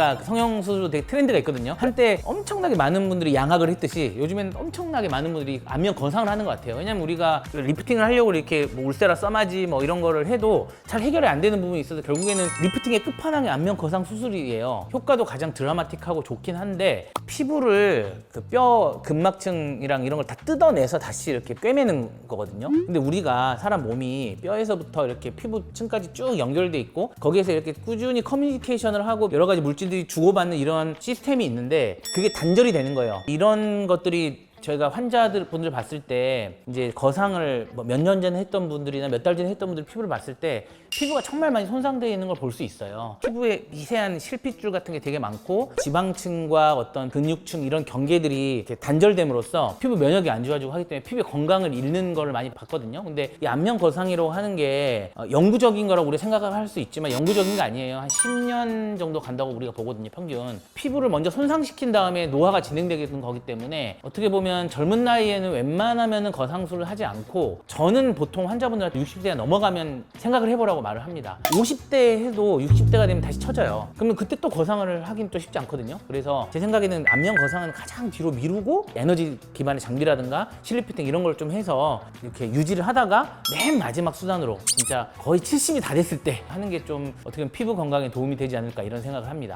요즘에가 성형수술도 되게 트렌드가 있거든요. 한때 엄청나게 많은 분들이 양악을 했듯이 요즘엔 엄청나게 많은 분들이 안면 거상을 하는 것 같아요. 왜냐면 우리가 리프팅을 하려고 이렇게 뭐 울세라 써마지 뭐 이런 거를 해도 잘 해결이 안 되는 부분이 있어서 결국에는 리프팅의 끝판왕이 안면 거상 수술이에요. 효과도 가장 드라마틱하고 좋긴 한데 피부를 그 뼈 근막층이랑 이런 걸 다 뜯어내서 다시 이렇게 꿰매는 거거든요. 근데 우리가 사람 몸이 뼈에서부터 이렇게 피부층까지 쭉 연결돼 있고 거기에서 이렇게 꾸준히 커뮤니케이션을 하고 여러 가지 물질 들이 주고받는 이런 시스템이 있는데 그게 단절이 되는 거예요. 이런 것들이 저희가 환자들 분들 봤을 때 이제 거상을 뭐 몇년 전에 했던 분들이나 몇 달 전에 했던 분들 피부를 봤을 때 피부가 정말 많이 손상되어 있는 걸 볼 수 있어요. 피부에 미세한 실핏줄 같은 게 되게 많고 지방층과 어떤 근육층 이런 경계들이 단절됨으로써 피부 면역이 안 좋아지고 하기 때문에 피부의 건강을 잃는 걸 많이 봤거든요. 근데 이 안면 거상이라고 하는 게 어, 영구적인 거라고 우리가 생각을 할 수 있지만 영구적인 게 아니에요. 한 10년 정도 간다고 우리가 보거든요. 평균. 피부를 먼저 손상시킨 다음에 노화가 진행되는 거기 때문에 어떻게 보면 젊은 나이에는 웬만하면 거상술을 하지 않고 저는 보통 환자분들한테 60대가 넘어가면 생각을 해보라고 말을 합니다. 50대 해도 60대가 되면 다시 처져요. 그러면 그때 또 거상을 하긴 또 쉽지 않거든요. 그래서 제 생각에는 안면 거상은 가장 뒤로 미루고 에너지 기반의 장비라든가 실리 피팅 이런 걸 좀 해서 이렇게 유지를 하다가 맨 마지막 수단으로 진짜 거의 70이 다 됐을 때 하는 게 좀 어떻게 보면 피부 건강에 도움이 되지 않을까 이런 생각을 합니다.